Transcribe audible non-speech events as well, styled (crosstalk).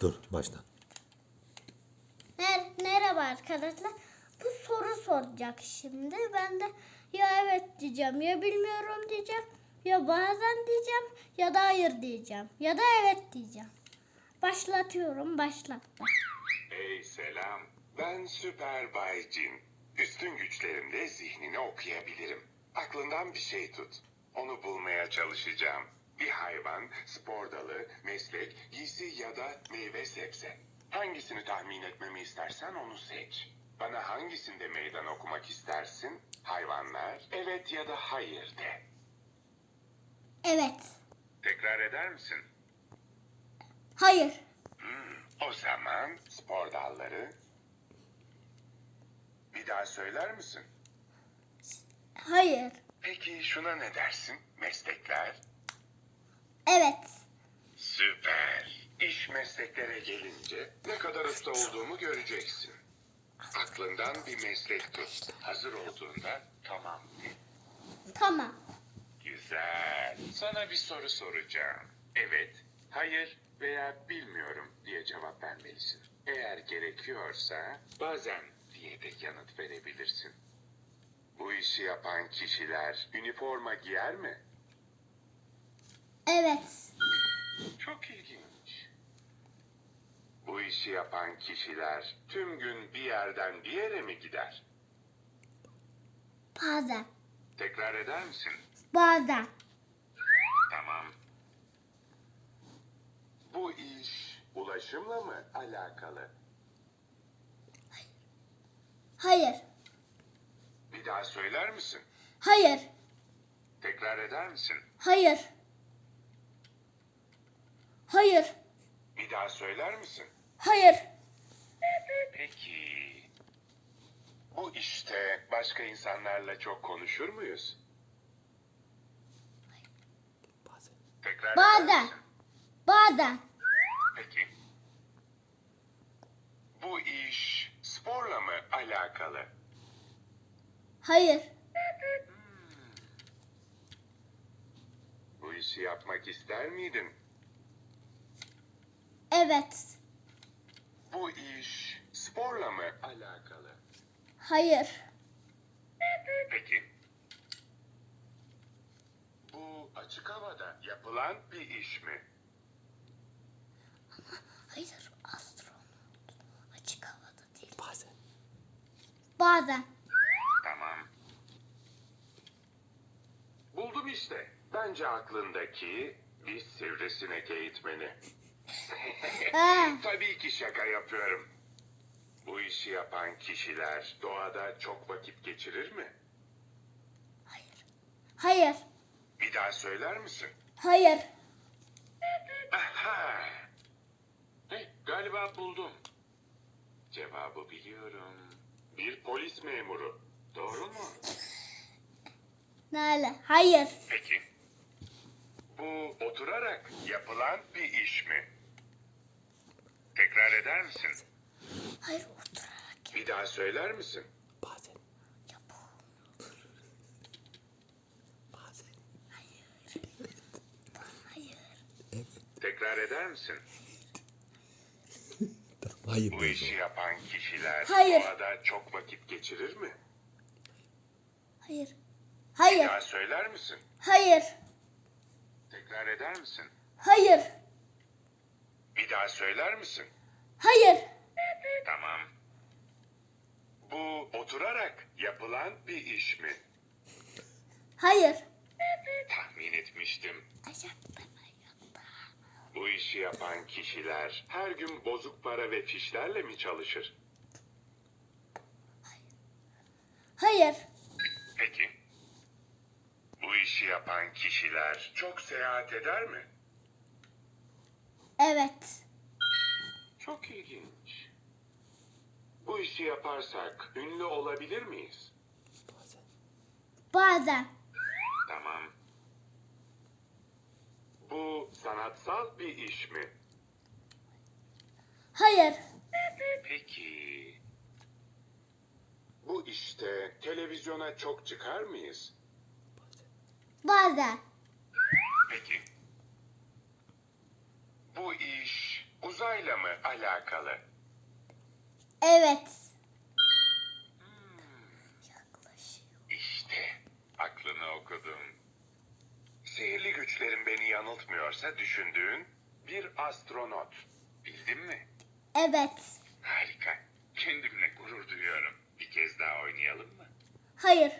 Dur baştan. Mer merhaba arkadaşlar. Bu soru soracak şimdi. Ben de ya evet diyeceğim ya bilmiyorum diyeceğim. Ya bazen diyeceğim ya da hayır diyeceğim. Ya da evet diyeceğim. Başlatıyorum başlattım. Hey selam. Ben Süper Bay Jin. Üstün güçlerimle zihnini okuyabilirim. Aklından bir şey tut. Onu bulmaya çalışacağım. Bir hayvan, spor dalı, meslek, giysi ya da meyve sebze. Hangisini tahmin etmemi istersen onu seç. Bana hangisinde meydan okumak istersin? Hayvanlar, evet ya da hayır de. Evet. Tekrar eder misin? Hayır. O zaman spor dalları. Bir daha söyler misin? Hayır. Peki şuna ne dersin? Meslekler. Evet. Süper. İş mesleklere gelince ne kadar usta olduğumu göreceksin. Aklından bir meslek tut. Hazır olduğunda tamam. de. Tamam. Güzel. Sana bir soru soracağım. Evet, hayır veya bilmiyorum diye cevap vermelisin. Eğer gerekiyorsa bazen diye de yanıt verebilirsin. Bu işi yapan kişiler üniforma giyer mi? Evet. Çok ilginç. Bu işi yapan kişiler tüm gün bir yerden bir yere mi gider? Bazen. Tekrar eder misin? Bazen. Tamam. Bu iş ulaşımla mı alakalı? Hayır. Bir daha söyler misin? Hayır. Tekrar eder misin? Hayır. Hayır. Bir daha söyler misin? Hayır. Peki. Bu işte başka insanlarla çok konuşur muyuz? Bazen. Tekrar eder Bazen. misin? Bazen. Peki. Bu iş sporla mı alakalı? Hayır. Bu işi yapmak ister miydin? Evet. Bu iş sporla mı alakalı? Hayır. Peki. Bu açık havada yapılan bir iş mi? Hayır. Astronot. Açık havada değil. Bazen. Bazen. Tamam. Buldum işte. Bence aklındaki bir sivrisinek eğitmeni. (laughs) (laughs) Tabii ki şaka yapıyorum. Bu işi yapan kişiler doğada çok vakit geçirir mi? Hayır. Bir daha söyler misin? Hayır. Aha! Hey, galiba buldum. Cevabı biliyorum. Bir polis memuru. Doğru mu? Nerede? Hayır. Peki. Bu oturarak yapılan bir iş mi? Tekrar eder misin? Hayır oturarak Bir daha söyler misin? Bazen. yapalım. Bazen. Hayır. Evet. Tekrar eder misin? (laughs) Hayır. Bu işi yapan kişiler Hayır. doğada çok vakit geçirir mi? Hayır. Bir Hayır. daha söyler misin? Hayır. Tekrar eder misin? Hayır. Bir daha söyler misin? Hayır. Tamam. Bu oturarak yapılan bir iş mi? Hayır. Tahmin etmiştim. Bu işi yapan kişiler her gün bozuk para ve fişlerle mi çalışır? Hayır. Peki. Bu işi yapan kişiler çok seyahat eder mi? Evet. Çok ilginç. Bu işi yaparsak ünlü olabilir miyiz? Bazen. Bazen. Tamam. Bu sanatsal bir iş mi? Hayır. Peki. Bu işte televizyona çok çıkar mıyız? Bazen. Peki. Bu iş uzayla mı alakalı? Evet. İşte aklını okudum. Sihirli güçlerin beni yanıltmıyorsa düşündüğün bir astronot. Bildin mi? Evet. Harika. Kendimle gurur duyuyorum. Bir kez daha oynayalım mı? Hayır.